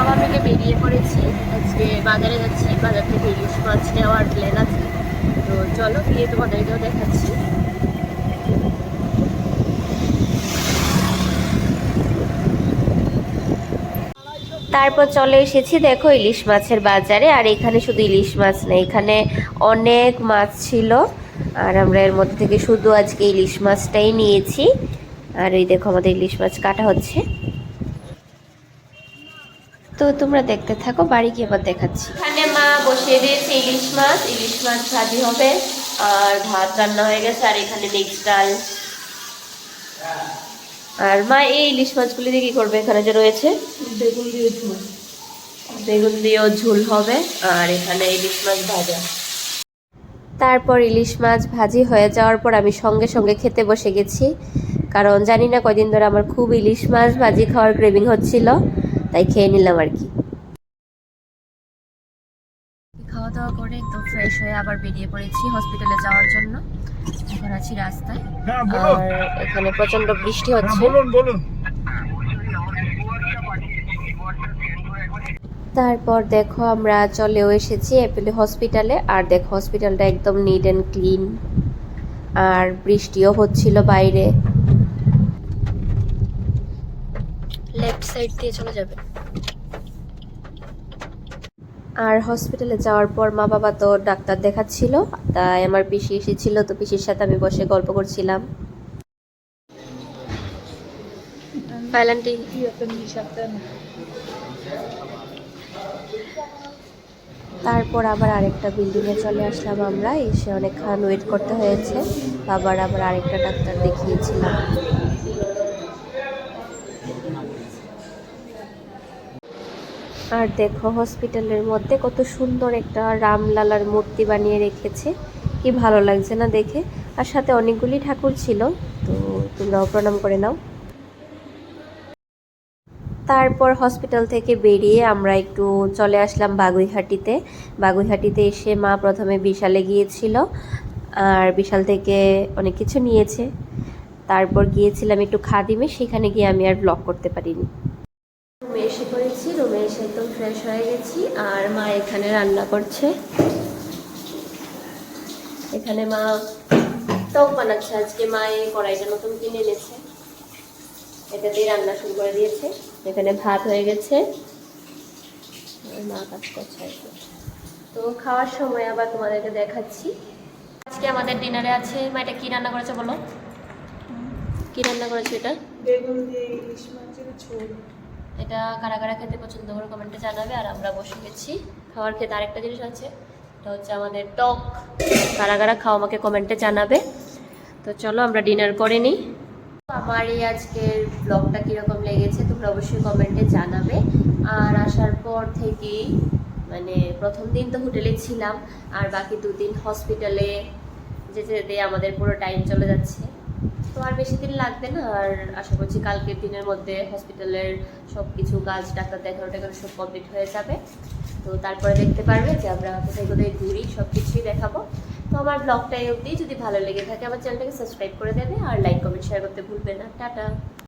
বাবা মিলে বেরিয়ে পড়েছি। আজকে বাজারে যাচ্ছি, বাজার থেকে ইলিশ মাছ নেওয়ার প্ল্যান আছে। তো চলো, গিয়ে তোমাদেরকেও দেখাচ্ছি। তারপর চলে এসেছি, দেখো ইলিশ মাছের বাজারে। আর এখানে শুধু ইলিশ মাছ নেই, এখানে অনেক মাছ ছিল। আর আমরা এর মধ্যে থেকে শুধু আজকে ইলিশ মাছটাই নিয়েছি। আর এই দেখো আমাদের ইলিশ মাছ কাটা হচ্ছে। তো তোমরা দেখতে থাকো বাড়ি গিয়ে আবার দেখাচ্ছি। এখানে মা বসিয়ে দিয়েছে ইলিশ মাছ ইলিশ মাছ ভাজি হবে। আর ভাত রান্না হয়ে গেছে আর এখানে মিক্স ডাল। আর মা এই ইলিশ মাছগুলি দিয়ে কি করবে এখানে যে রয়েছে? বেগুন দিয়ে ঝোল। বেগুন দিয়েও ঝোল হবে আর এখানে ইলিশ মাছ ভাজা। তারপর ইলিশ মাছ ভাজি হয়ে যাওয়ার পর আমি সঙ্গে সঙ্গে খেতে বসে গেছি। কারণ জানি না কদিন ধরে আমার খুব ইলিশ মাছ ভাজি খাওয়ার ক্রেভিং হচ্ছিল। তাই খেয়ে নিলাম আর কি। খাওয়া দাওয়া করে একদম ফ্রেশ হয়ে আবার বেরিয়ে পড়েছি হসপিটালে যাওয়ার জন্য। এখন আছি রাস্তায়। আর এখানে প্রচণ্ড বৃষ্টি হচ্ছে। বলুন বলুন। তারপর দেখো আমরা চলেও এসেছি অ্যাপেলে হসপিটালে আর দেখো হসপিটালটা একদম নিট অ্যান্ড ক্লিন আর বৃষ্টিও হচ্ছিল বাইরে। লেফট সাইড দিয়ে চলে যাবে। আর হসপিটালে যাওয়ার পর মা বাবা তো ডাক্তার দেখাচ্ছিল তাই আমার পিসি এসেছিল তো পিসির সাথে আমি বসে গল্প করছিলাম। ফাইলান্টি তারপর আবার আরেকটা বিল্ডিংয়ে চলে আসলাম আমরা এসে অনেকক্ষণ ওয়েট করতে হয়েছে। আবার আবার আরেকটা ডাক্তার দেখিয়েছিলাম। আর দেখো হসপিটালের মধ্যে কত সুন্দর একটা রামলালার মূর্তি বানিয়ে রেখেছে। কি ভালো লাগছে না দেখে? আর সাথে অনেকগুলি ঠাকুর ছিল, তো তোমরাও প্রণাম করে নাও। তারপর হসপিটাল থেকে বেরিয়ে আমরা একটু চলে আসলাম বাগুইহাটিতে। বাগুইহাটিতে এসে মা প্রথমে বিশালে গিয়েছিল, আর বিশাল থেকে অনেক কিছু নিয়েছে। তারপর গিয়েছিলাম একটু খাদিমে, সেখানে গিয়ে আমি আর ব্লগ করতে পারিনি রুমে এসে পড়েছি রুমে এসে একদম ফ্রেশ হয়ে গেছি আর মা এখানে রান্না করছে। এখানে মা টক বানাচ্ছে। আজকে মা এই কড়াইটা নতুন কিনে এনেছে। এটাতেই রান্না শুরু করে দিয়েছে। এখানে ভাত হয়ে গেছে। মা কাজ করছে। তো খাওয়ার সময় আবার তোমাদেরকে দেখাচ্ছি। আজকে আমাদের ডিনারে আছে। মা এটা কি রান্না করেছে বলো? কি রান্না করেছে এটা? বেগুন দিয়ে ইলিশ মাছের ঝোল। এটা কারা কারা খেতে পছন্দ করে কমেন্টে জানাবে, আর আমরা বসে গেছি। খাওয়ার খেতে আরেকটা জিনিস আছে, এটা হচ্ছে আমাদের টক। কারা কারা খাও আমাকে কমেন্টে জানাবে। তো চলো আমরা ডিনার করে নিই। আমার এই আজকের ব্লগটা কীরকম লেগেছে তোমরা অবশ্যই কমেন্টে জানাবে। আর আসার পর থেকেই মানে প্রথম দিন তো হোটেলে ছিলাম, আর বাকি দুদিন হসপিটালে যেতে যেতে আমাদের পুরো টাইম চলে যাচ্ছে। তো আর বেশি দিন লাগবে না? আর আশা করছি কালকের দিনের মধ্যে হসপিটালের সব কিছু কাজ, ডাক্তার দেখানো টেখানো সব কমপ্লিট হয়ে যাবে। তো তারপরে দেখতে পারবে যে আমরা কোথায় কোথায় ঘুরি সব কিছুই দেখাবো। তো আমার ব্লগটাই অবধি। যদি ভালো লেগে থাকে, আমার চ্যানেলটাকে সাবস্ক্রাইব করে দেবে। আর লাইক কমেন্ট শেয়ার করতে ভুলবে না। টাটা!